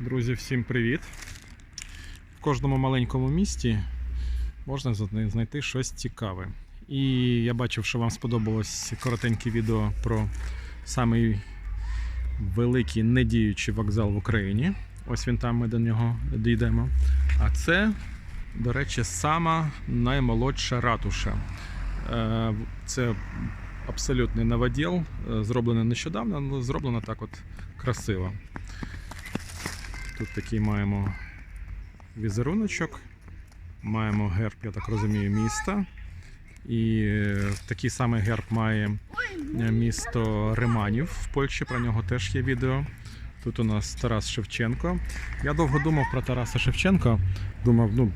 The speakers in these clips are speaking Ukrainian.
Друзі, всім привіт! В кожному маленькому місті можна знайти щось цікаве. І я бачив, що вам сподобалось коротеньке відео про самий великий недіючий вокзал в Україні. Ось він там, ми до нього дійдемо. А це, до речі, сама наймолодша ратуша. Е, Це абсолютний новоділ, е, зроблено нещодавно, але зроблено так от красиво. Тут такий маємо візеруночок, маємо герб, я так розумію, міста. І е, такий самий герб має е, місто Риманів в Польщі, про нього теж є відео. Тут у нас Тарас Шевченко. Я довго думав про Тараса Шевченка. Думав, ну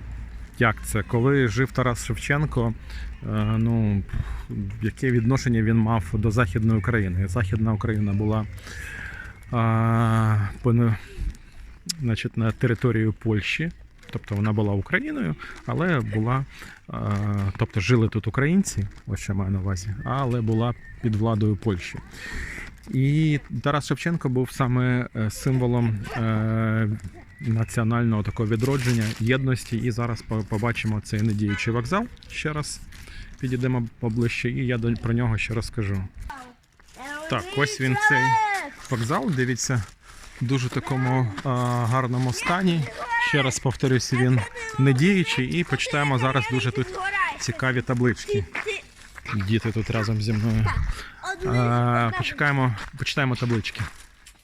як це? Коли жив Тарас Шевченко, е, ну яке відношення він мав до Західної України? Західна Україна була значить, на територію Польщі. Тобто вона була Україною, але була, тобто жили тут українці, ось що маю на увазі, але була під владою Польщі. І Тарас Шевченко був саме е, символом е, національного такого відродження, єдності. І зараз побачимо цей недіючий вокзал. Ще раз підійдемо поближче, і я про нього ще розкажу. Так, ось він цей вокзал. Дивіться, дуже такому а, гарному стані. Ще раз повторюся, він не діючий, і почитаємо зараз дуже тут цікаві таблички. Діти тут разом зі мною. А, почекаємо, почитаємо таблички.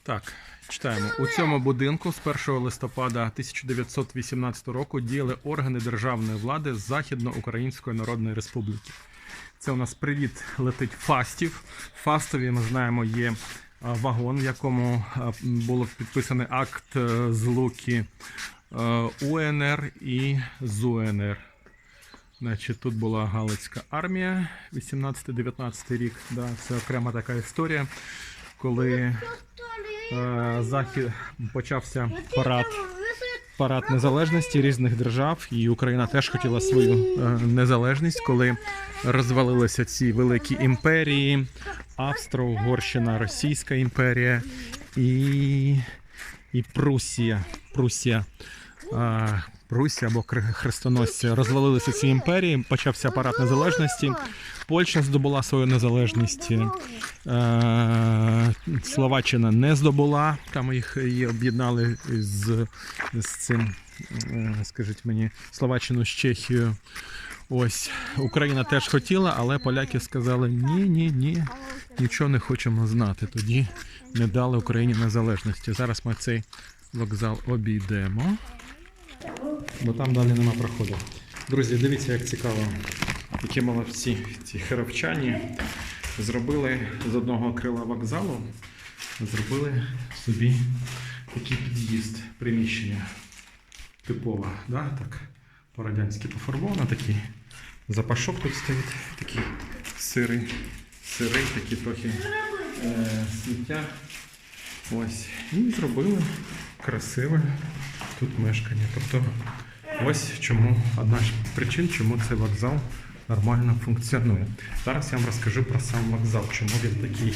Так, читаємо. У цьому будинку з 1 листопада 1918 року діяли органи державної влади Західноукраїнської Народної Республіки. Це у нас привіт летить Фастів. Фастові ми знаємо є вагон, в якому а, було підписаний акт е, злуки е, УНР і ЗУНР. Значить, тут була Галицька армія 18-19 рік. Да, це окрема така історія, коли е, захід почався парад парад незалежності різних держав, і Україна теж хотіла свою е, незалежність, коли розвалилися ці великі імперії: Австро-Угорщина, Російська імперія і, і Прусія. Прусія. А, або хрестоносці розвалилися ці імперії, почався парад незалежності. Польща здобула свою незалежність. Е, Словаччина не здобула. Там їх її об'єднали з, з цим, е, скажіть мені, Словаччину з Чехією. Ось Україна теж хотіла, але поляки сказали: ні, ні, ні, нічого не хочемо знати. Тоді не дали Україні незалежності. Зараз ми цей вокзал обійдемо, бо там далі нема проходу. Друзі, дивіться, як цікаво, які молодці ці херовчані зробили з одного крила вокзалу, зробили собі такий під'їзд, приміщення. Типова, да? так, по-радянськи пофарбовано, такий запашок тут стоїть, такий сирий, сирий, такий трохи е, сміття. Ось. І зробили красиве тут мешкання. Тобто ось чому одна з причин, чому цей вокзал нормально функціонує. Зараз я вам розкажу про сам вокзал, чому він такий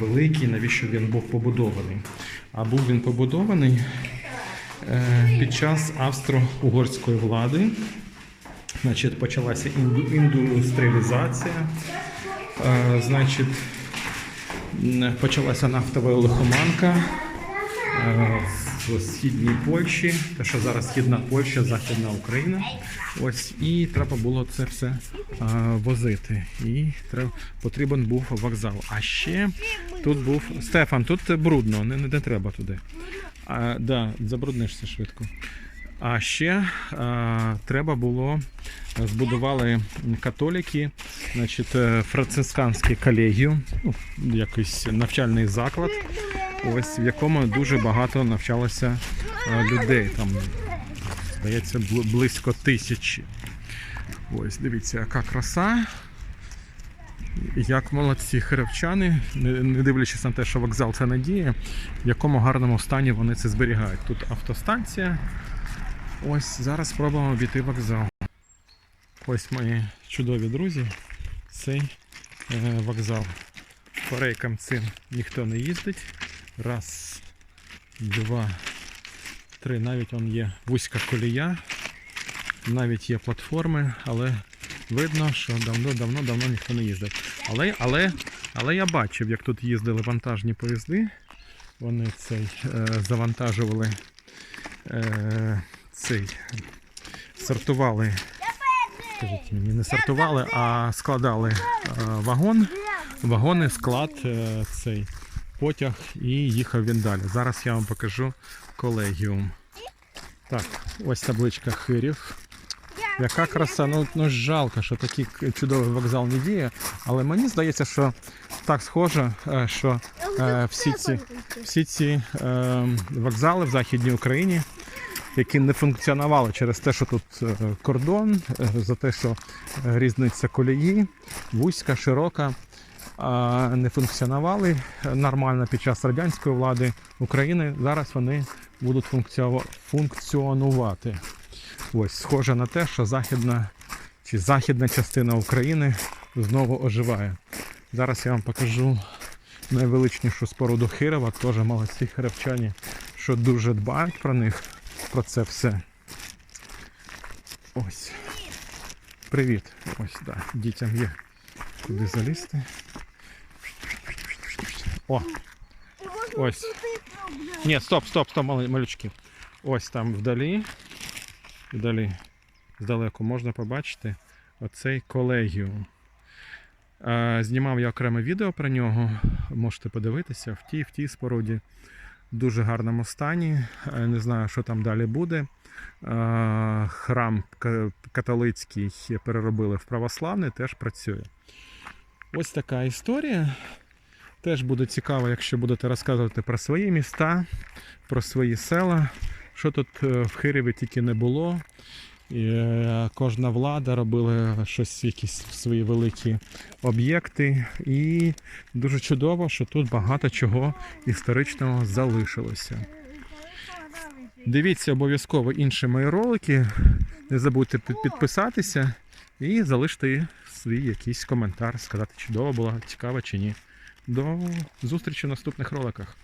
великий, навіщо він був побудований. А був він побудований е, під час австро-угорської влади. Значить, почалася інду- індустріалізація. Е, Значить, почалася нафтова лихоманка е, в східній Польщі, те, що зараз східна Польща, Західна Україна. Ось і треба було це все е, возити. І треба, потрібен був вокзал. А ще тут був Стефан, тут брудно, не, не треба туди. А, да, забруднишся швидко. А ще а, треба було збудували католіки, значить, е, колегію, ну, якийсь навчальний заклад, ось в якому дуже багато навчалося е, людей. Там, здається, близько тисячі. Ось, дивіться, яка краса. Як молодці херевчани, не дивлячись на те, що вокзал це надія, в якому гарному стані вони це зберігають. Тут автостанція. Ось зараз спробуємо обійти вокзал. Ось мої чудові друзі. Цей е, вокзал. По рейкам цим ніхто не їздить. Раз, два, три. Навіть он є вузька колія, навіть є платформи, але видно, що давно-давно-давно ніхто не їздив. Але, але, але я бачив, як тут їздили вантажні поїзди. Вони цей е, завантажували е, цей сортували. Скажіть мені, не сортували, а складали е, вагон, вагони, склад, е, цей потяг і їхав він далі. Зараз я вам покажу колегіум. Так, ось табличка хирів. Яка краса, ну, ну жалко, що такий чудовий вокзал не діє, але мені здається, що так схоже, е, що е, всі ці, всі ці е, вокзали в Західній Україні, які не функціонували через те, що тут е, кордон, е, за те, що різниця колії, вузька, широка, не функціонували нормально під час радянської влади України. Зараз вони будуть функціонувати. Ось, схоже на те, що західна чи західна частина України знову оживає. Зараз я вам покажу найвеличнішу споруду Хирова, теж молодці хиревчані, що дуже дбають про них, про це все. Ось. Привіт. Ось, да. Дітям є куди залізти. О, Ось. ні, стоп, стоп, стоп, малючки. Ось там вдалі, вдалі, здалеку можна побачити оцей колегіум. Знімав я окреме відео про нього. Можете подивитися в тій, в тій споруді. В дуже гарному стані. Е, Не знаю, що там далі буде. Храм католицький переробили в православний, теж працює. Ось така історія. Теж буде цікаво, якщо будете розказувати про свої міста, про свої села, що тут е, в Хиреві тільки не було. І е, кожна влада робила щось, якісь свої великі об'єкти. І дуже чудово, що тут багато чого історичного залишилося. Дивіться обов'язково інші мої ролики. Не забудьте підписатися і залишити свій якийсь коментар, сказати, чудово було, цікаво чи ні. До зустрічі в наступних роликах.